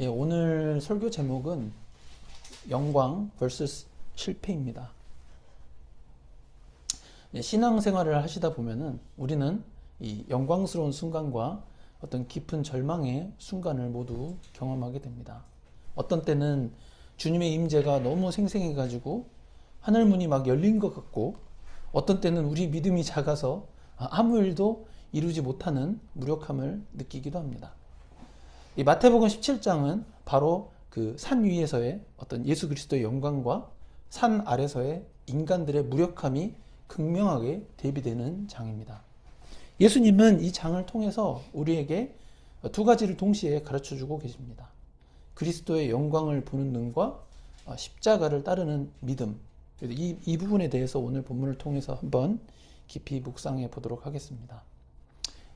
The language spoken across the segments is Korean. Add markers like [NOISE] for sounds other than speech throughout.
예, 오늘 설교 제목은 영광 vs 실패입니다. 예, 신앙생활을 하시다 보면은 우리는 이 영광스러운 순간과 어떤 깊은 절망의 순간을 모두 경험하게 됩니다. 어떤 때는 주님의 임재가 너무 생생해 가지고 하늘 문이 막 열린 것 같고 어떤 때는 우리 믿음이 작아서 아무 일도 이루지 못하는 무력함을 느끼기도 합니다. 이 마태복음 17장은 바로 그 산 위에서의 어떤 예수 그리스도의 영광과 산 아래서의 인간들의 무력함이 극명하게 대비되는 장입니다. 예수님은 이 장을 통해서 우리에게 두 가지를 동시에 가르쳐 주고 계십니다. 그리스도의 영광을 보는 눈과 십자가를 따르는 믿음. 이, 이 부분에 대해서 오늘 본문을 통해서 한번 깊이 묵상해 보도록 하겠습니다.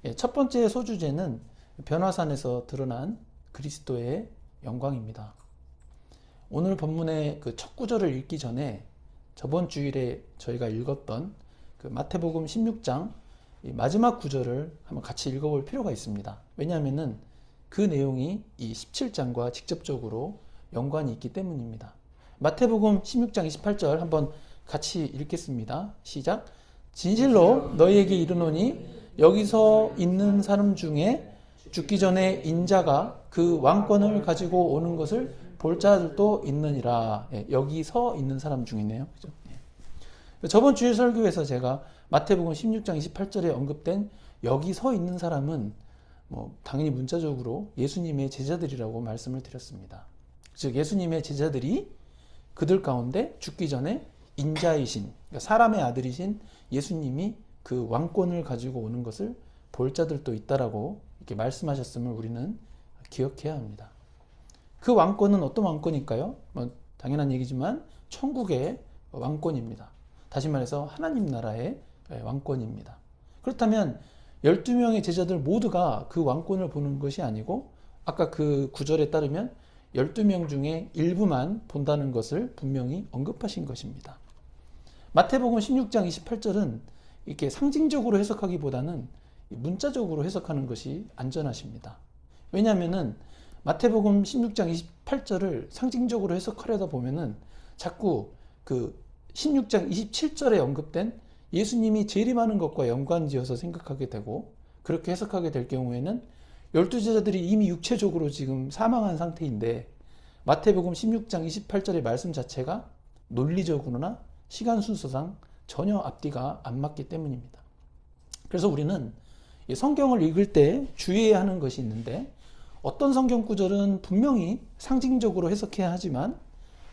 예, 첫 번째 소주제는 변화산에서 드러난 그리스도의 영광입니다. 오늘 본문의 그 첫 구절을 읽기 전에 저번 주일에 저희가 읽었던 그 마태복음 16장 마지막 구절을 한번 같이 읽어볼 필요가 있습니다. 왜냐하면은 그 내용이 이 17장과 직접적으로 연관이 있기 때문입니다. 마태복음 16장 28절 한번 같이 읽겠습니다. 시작. 진실로 너희에게 이르노니 여기서 있는 사람 중에 죽기 전에 인자가 그 왕권을 가지고 오는 것을 볼 자들도 있느니라. 예, 여기 서 있는 사람 중이네요. 그죠? 예. 저번 주일 설교에서 제가 마태복음 16장 28절에 언급된 여기 서 있는 사람은 뭐 당연히 문자적으로 예수님의 제자들이라고 말씀을 드렸습니다. 즉 예수님의 제자들이 그들 가운데 죽기 전에 인자이신 그러니까 사람의 아들이신 예수님이 그 왕권을 가지고 오는 것을 볼 자들도 있다라고 이렇게 말씀하셨음을 우리는 기억해야 합니다. 그 왕권은 어떤 왕권일까요? 뭐 당연한 얘기지만 천국의 왕권입니다. 다시 말해서 하나님 나라의 왕권입니다. 그렇다면 12명의 제자들 모두가 그 왕권을 보는 것이 아니고 아까 그 구절에 따르면 12명 중에 일부만 본다는 것을 분명히 언급하신 것입니다. 마태복음 16장 28절은 이렇게 상징적으로 해석하기보다는 문자적으로 해석하는 것이 안전하십니다. 왜냐하면은 마태복음 16장 28절을 상징적으로 해석하려다 보면은 자꾸 그 16장 27절에 언급된 예수님이 재림하는 것과 연관지어서 생각하게 되고 그렇게 해석하게 될 경우에는 열두 제자들이 이미 육체적으로 지금 사망한 상태인데 마태복음 16장 28절의 말씀 자체가 논리적으로나 시간 순서상 전혀 앞뒤가 안 맞기 때문입니다. 그래서 우리는 성경을 읽을 때 주의해야 하는 것이 있는데 어떤 성경 구절은 분명히 상징적으로 해석해야 하지만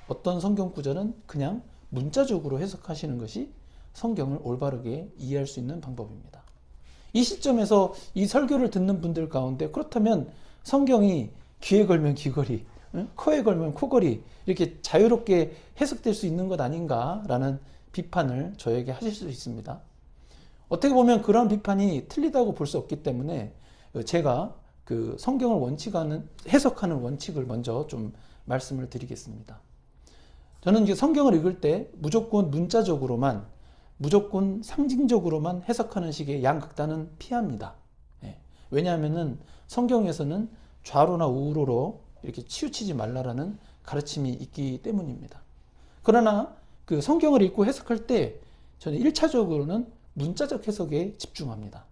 어떤 성경 구절은 그냥 문자적으로 해석하시는 것이 성경을 올바르게 이해할 수 있는 방법입니다. 이 시점에서 이 설교를 듣는 분들 가운데 그렇다면 성경이 귀에 걸면 귀걸이, 코에 걸면 코걸이 이렇게 자유롭게 해석될 수 있는 것 아닌가라는 비판을 저에게 하실 수 있습니다. 어떻게 보면 그런 비판이 틀리다고 볼 수 없기 때문에 제가 그 성경을 원칙하는 해석하는 원칙을 먼저 좀 말씀을 드리겠습니다. 저는 이제 성경을 읽을 때 무조건 문자적으로만 무조건 상징적으로만 해석하는 식의 양극단은 피합니다. 예. 왜냐하면은 성경에서는 좌로나 우로로 이렇게 치우치지 말라라는 가르침이 있기 때문입니다. 그러나 그 성경을 읽고 해석할 때 저는 1차적으로는 문자적 해석에 집중합니다.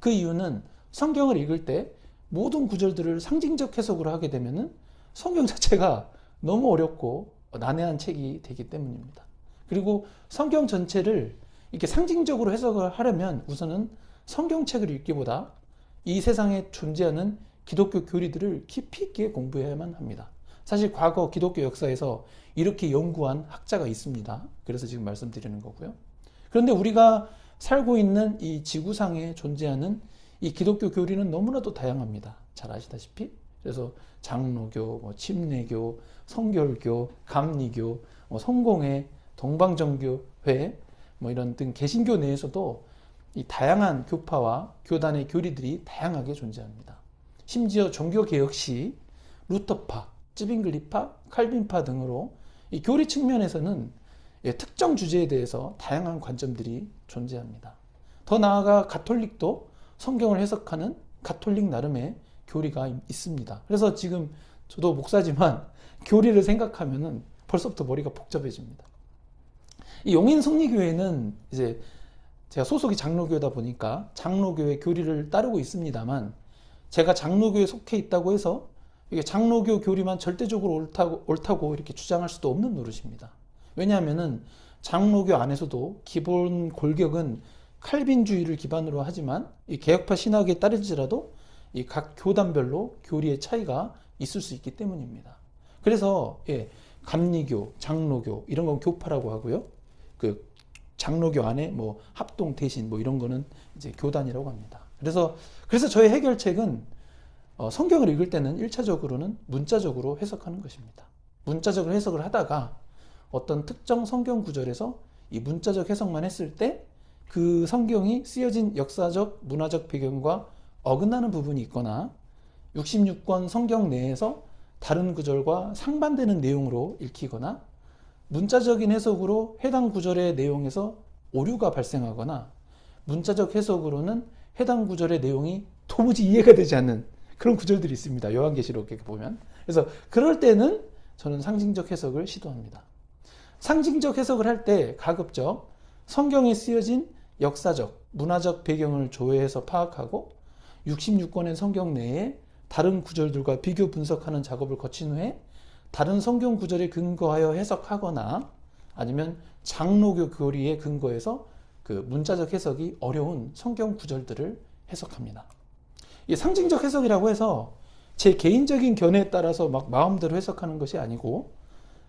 그 이유는 성경을 읽을 때 모든 구절들을 상징적 해석으로 하게 되면은 성경 [LAUGHS] 자체가 너무 어렵고 난해한 책이 되기 때문입니다. 그리고 성경 전체를 이렇게 상징적으로 해석을 하려면 우선은 성경책을 읽기보다 이 세상에 존재하는 기독교 교리들을 깊이 있게 공부해야만 합니다. 사실 과거 기독교 역사에서 이렇게 연구한 학자가 있습니다. 그래서 지금 말씀드리는 거고요. 그런데 우리가 살고 있는 이 지구상에 존재하는 이 기독교 교리는 너무나도 다양합니다. 잘 아시다시피. 그래서 장로교, 뭐 침례교, 성결교, 감리교, 뭐 성공회, 동방정교회, 뭐 이런 등 개신교 내에서도 이 다양한 교파와 교단의 교리들이 다양하게 존재합니다. 심지어 종교개혁 시 루터파, 찌빙글리파, 칼빈파 등으로 이 교리 측면에서는 예, 특정 주제에 대해서 다양한 관점들이 존재합니다. 더 나아가 가톨릭도 성경을 해석하는 가톨릭 나름의 교리가 있습니다. 그래서 지금 저도 목사지만 [LAUGHS] 교리를 생각하면은 벌써부터 머리가 복잡해집니다. 이 용인 성리교회는 이제 제가 소속이 장로교다 보니까 장로교회 교리를 따르고 있습니다만 제가 장로교에 속해 있다고 해서 이게 장로교 교리만 절대적으로 옳다고, 옳다고 이렇게 주장할 수도 없는 노릇입니다. 왜냐하면은 장로교 안에서도 기본 골격은 칼빈주의를 기반으로 하지만 이 개혁파 신학에 따를지라도 이 각 교단별로 교리의 차이가 있을 수 있기 때문입니다. 그래서 예, 감리교, 장로교 이런 건 교파라고 하고요. 그 장로교 안에 뭐 합동 대신 뭐 이런 거는 이제 교단이라고 합니다. 그래서 그래서 저의 해결책은 어, 성경을 읽을 때는 1차적으로는 문자적으로 해석하는 것입니다. 문자적으로 해석을 하다가 어떤 특정 성경 구절에서 이 문자적 해석만 했을 때 그 성경이 쓰여진 역사적, 문화적 배경과 어긋나는 부분이 있거나 66권 성경 내에서 다른 구절과 상반되는 내용으로 읽히거나 문자적인 해석으로 해당 구절의 내용에서 오류가 발생하거나 문자적 해석으로는 해당 구절의 내용이 도무지 이해가 되지 않는 그런 구절들이 있습니다. 요한계시록에 보면. 그래서 그럴 때는 저는 상징적 해석을 시도합니다. 상징적 해석을 할 때 가급적 성경에 쓰여진 역사적, 문화적 배경을 조회해서 파악하고 66권의 성경 내에 다른 구절들과 비교 분석하는 작업을 거친 후에 다른 성경 구절에 근거하여 해석하거나 아니면 장로교 교리에 근거해서 그 문자적 해석이 어려운 성경 구절들을 해석합니다. 이 상징적 해석이라고 해서 제 개인적인 견해에 따라서 막 마음대로 해석하는 것이 아니고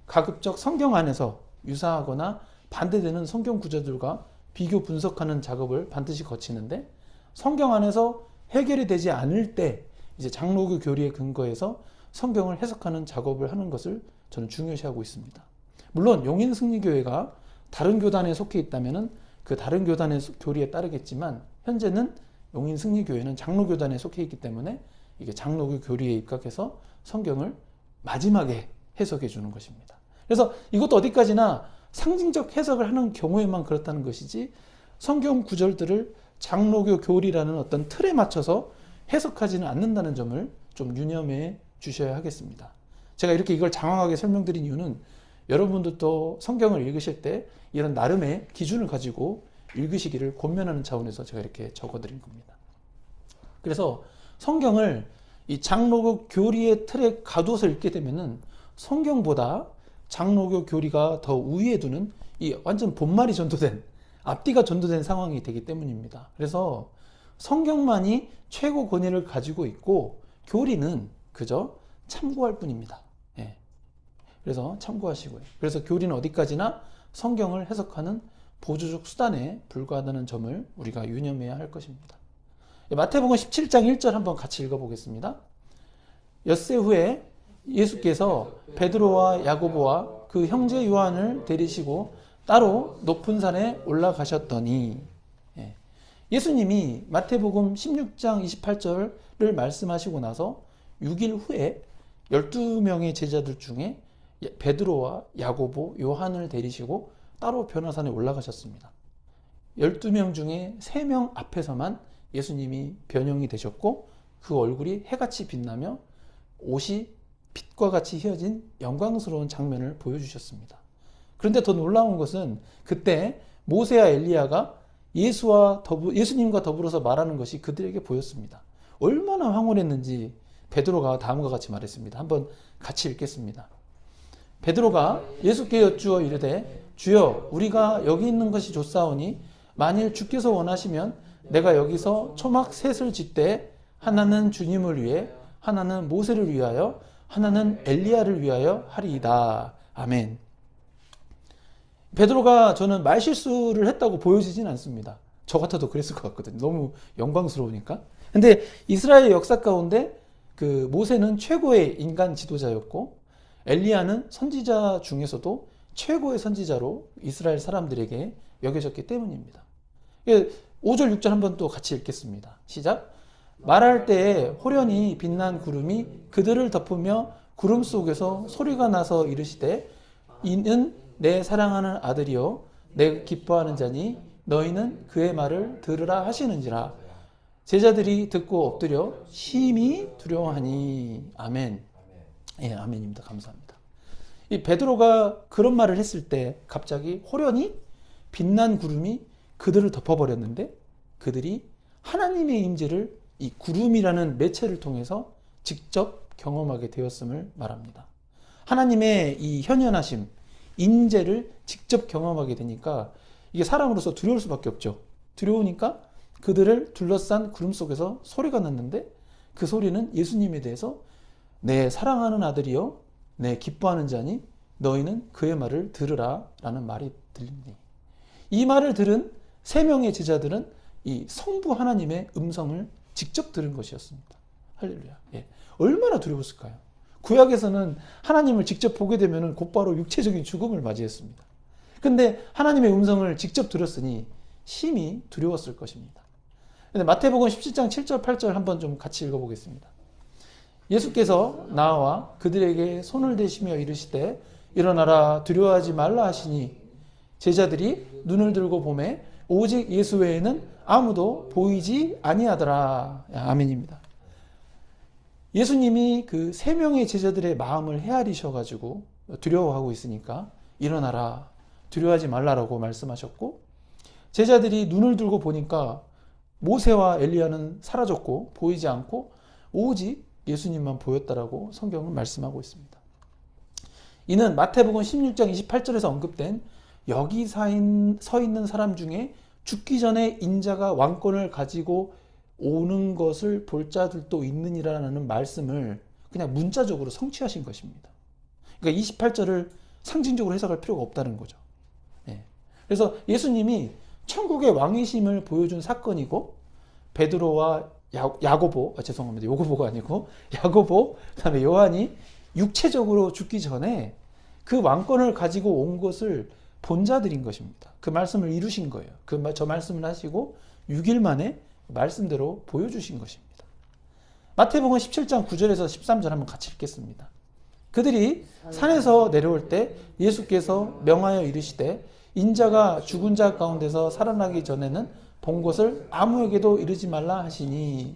가급적 성경 안에서 유사하거나 반대되는 성경 구절들과 비교 분석하는 작업을 반드시 거치는데 성경 안에서 해결이 되지 않을 때 이제 장로교 교리에 근거해서 성경을 해석하는 작업을 하는 것을 저는 중요시하고 있습니다. 물론 용인 승리교회가 다른 교단에 속해 있다면은 그 다른 교단의 교리에 따르겠지만 현재는 용인 승리교회는 장로교단에 속해 있기 때문에 이게 장로교 교리에 입각해서 성경을 마지막에 해석해 주는 것입니다. 그래서 이것도 어디까지나 상징적 해석을 하는 경우에만 그렇다는 것이지 성경 구절들을 장로교 교리라는 어떤 틀에 맞춰서 해석하지는 않는다는 점을 좀 유념해 주셔야 하겠습니다. 제가 이렇게 이걸 장황하게 설명드린 이유는 여러분들도 성경을 읽으실 때 이런 나름의 기준을 가지고 읽으시기를 권면하는 차원에서 제가 이렇게 적어드린 겁니다. 그래서 성경을 이 장로교 교리의 틀에 가두어서 읽게 되면은 성경보다 장로교 교리가 더 우위에 두는 이 완전 본말이 전도된 앞뒤가 전도된 상황이 되기 때문입니다. 그래서 성경만이 최고 권위를 가지고 있고 교리는 그저 참고할 뿐입니다. 예. 그래서 참고하시고요. 그래서 교리는 어디까지나 성경을 해석하는 보조적 수단에 불과하다는 점을 우리가 유념해야 할 것입니다. 예, 마태복음 17장 1절 한번 같이 읽어보겠습니다. 엿새 후에 예수께서 베드로와 야고보와 그 형제 요한을 데리시고 따로 높은 산에 올라가셨더니 예. 예수님이 마태복음 16장 28절을 말씀하시고 나서 6일 후에 12명의 제자들 중에 베드로와 야고보, 요한을 데리시고 따로 변화산에 올라가셨습니다. 12명 중에 3명 앞에서만 예수님이 변형이 되셨고 그 얼굴이 해같이 빛나며 옷이 빛과 같이 휘어진 영광스러운 장면을 보여주셨습니다. 그런데 더 놀라운 것은 그때 모세와 엘리야가 예수와 더불, 예수님과 더불어서 말하는 것이 그들에게 보였습니다. 얼마나 황홀했는지 베드로가 다음과 같이 말했습니다. 한번 같이 읽겠습니다. 베드로가 예수께 여쭈어 이르되 주여 우리가 여기 있는 것이 좋사오니 만일 주께서 원하시면 내가 여기서 초막 셋을 짓되 하나는 주님을 위해 하나는 모세를 위하여 하나는 엘리야를 위하여 하리이다. 아멘. 베드로가 저는 말실수를 했다고 보여지진 않습니다. 저 같아도 그랬을 것 같거든요. 너무 영광스러우니까. 근데 이스라엘 역사 가운데 그 모세는 최고의 인간 지도자였고 엘리야는 선지자 중에서도 최고의 선지자로 이스라엘 사람들에게 여겨졌기 때문입니다. 5절, 6절 한번 또 같이 읽겠습니다. 시작. 말할 때에 호련히 빛난 구름이 그들을 덮으며 구름 속에서 소리가 나서 이르시되 이는 내 사랑하는 아들이요 내 기뻐하는 자니 너희는 그의 말을 들으라 하시는지라 제자들이 듣고 엎드려 심히 두려워하니 아멘. 예, 아멘입니다. 감사합니다. 이 베드로가 그런 말을 했을 때 갑자기 호련히 빛난 구름이 그들을 덮어버렸는데 그들이 하나님의 임재를 이 구름이라는 매체를 통해서 직접 경험하게 되었음을 말합니다. 하나님의 이 현현하심, 임재를 직접 경험하게 되니까 이게 사람으로서 두려울 수밖에 없죠. 두려우니까 그들을 둘러싼 구름 속에서 소리가 났는데 그 소리는 예수님에 대해서 내 사랑하는 아들이여 내 기뻐하는 자니 너희는 그의 말을 들으라 라는 말이 들리니 이 말을 들은 세 명의 제자들은 이 성부 하나님의 음성을 직접 들은 것이었습니다. 할렐루야. 예. 얼마나 두려웠을까요? 구약에서는 하나님을 직접 보게 되면 곧바로 육체적인 죽음을 맞이했습니다. 근데 하나님의 음성을 직접 들었으니 심히 두려웠을 것입니다. 근데 마태복음 17장 7절 8절 한번 좀 같이 읽어보겠습니다. 예수께서 나와 그들에게 손을 대시며 이르시되 일어나라 두려워하지 말라 하시니 제자들이 눈을 들고 보매 오직 예수 외에는 아무도 보이지 아니하더라. 아멘입니다. 예수님이 그 세 명의 제자들의 마음을 헤아리셔 가지고 두려워하고 있으니까 일어나라. 두려워하지 말라라고 말씀하셨고 제자들이 눈을 들고 보니까 모세와 엘리야는 사라졌고 보이지 않고 오직 예수님만 보였다라고 성경은 말씀하고 있습니다. 이는 마태복음 16장 28절에서 언급된 여기 서 있는 사람 중에 죽기 전에 인자가 왕권을 가지고 오는 것을 볼 자들도 있느니라는 말씀을 그냥 문자적으로 성취하신 것입니다. 그러니까 28절을 상징적으로 해석할 필요가 없다는 거죠. 예. 그래서 예수님이 천국의 왕이심을 보여준 사건이고 베드로와 야, 고보 아, 죄송합니다. 요고보가 아니고 [LAUGHS] 야고보 그다음에 요한이 육체적으로 죽기 전에 그 왕권을 가지고 온 것을 본 자들인 것입니다. 그 말씀을 이루신 거예요. 그 저 말씀을 하시고 6일 만에 말씀대로 보여주신 것입니다. 마태복음 17장 9절에서 13절 한번 같이 읽겠습니다. 그들이 산에서 내려올 때 예수께서 명하여 이르시되 인자가 죽은 자 가운데서 살아나기 전에는 본 것을 아무에게도 이르지 말라 하시니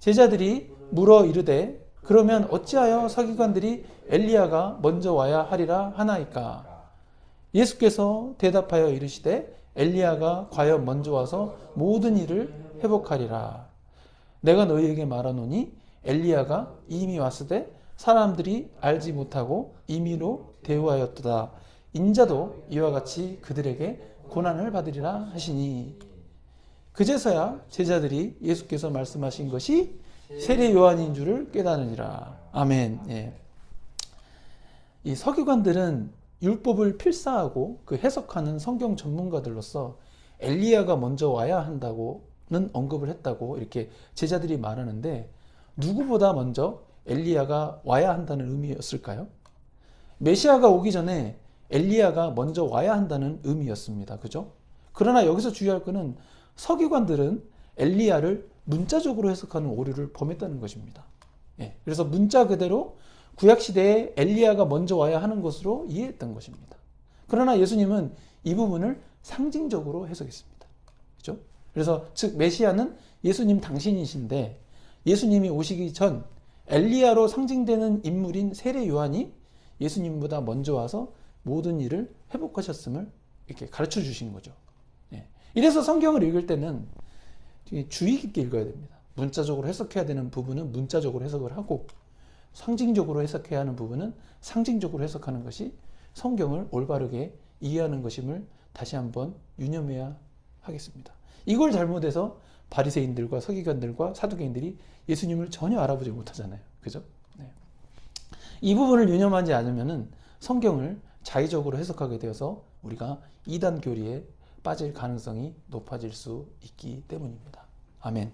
제자들이 물어 이르되 그러면 어찌하여 서기관들이 엘리야가 먼저 와야 하리라 하나이까 예수께서 대답하여 이르시되 엘리야가 과연 먼저 와서 모든 일을 회복하리라 내가 너희에게 말하노니 엘리야가 이미 왔으되 사람들이 알지 못하고 임의로 대우하였도다 인자도 이와 같이 그들에게 고난을 받으리라 하시니 그제서야 제자들이 예수께서 말씀하신 것이 세례 요한인 줄을 깨닫느니라. 아멘. 예. 이 서기관들은 율법을 필사하고 그 해석하는 성경 전문가들로서 엘리야가 먼저 와야 한다고는 언급을 했다고 이렇게 제자들이 말하는데 누구보다 먼저 엘리야가 와야 한다는 의미였을까요? 메시아가 오기 전에 엘리야가 먼저 와야 한다는 의미였습니다. 그죠? 그러나 여기서 주의할 것은 서기관들은 엘리야를 문자적으로 해석하는 오류를 범했다는 것입니다. 예, 그래서 문자 그대로 구약 시대에 엘리야가 먼저 와야 하는 것으로 이해했던 것입니다. 그러나 예수님은 이 부분을 상징적으로 해석했습니다. 그죠? 그래서 즉 메시아는 예수님 당신이신데 예수님이 오시기 전 엘리야로 상징되는 인물인 세례 요한이 예수님보다 먼저 와서 모든 일을 회복하셨음을 이렇게 가르쳐 주신 거죠. 예. 이래서 성경을 읽을 때는 주의 깊게 읽어야 됩니다. 문자적으로 해석해야 되는 부분은 문자적으로 해석을 하고 상징적으로 해석해야 하는 부분은 상징적으로 해석하는 것이 성경을 올바르게 이해하는 것임을 다시 한번 유념해야 하겠습니다. 이걸 잘못해서 바리새인들과 서기관들과 사두개인들이 예수님을 전혀 알아보지 못하잖아요. 그죠? 네. 이 부분을 유념하지 않으면은 성경을 자의적으로 해석하게 되어서 우리가 이단 교리에 빠질 가능성이 높아질 수 있기 때문입니다. 아멘.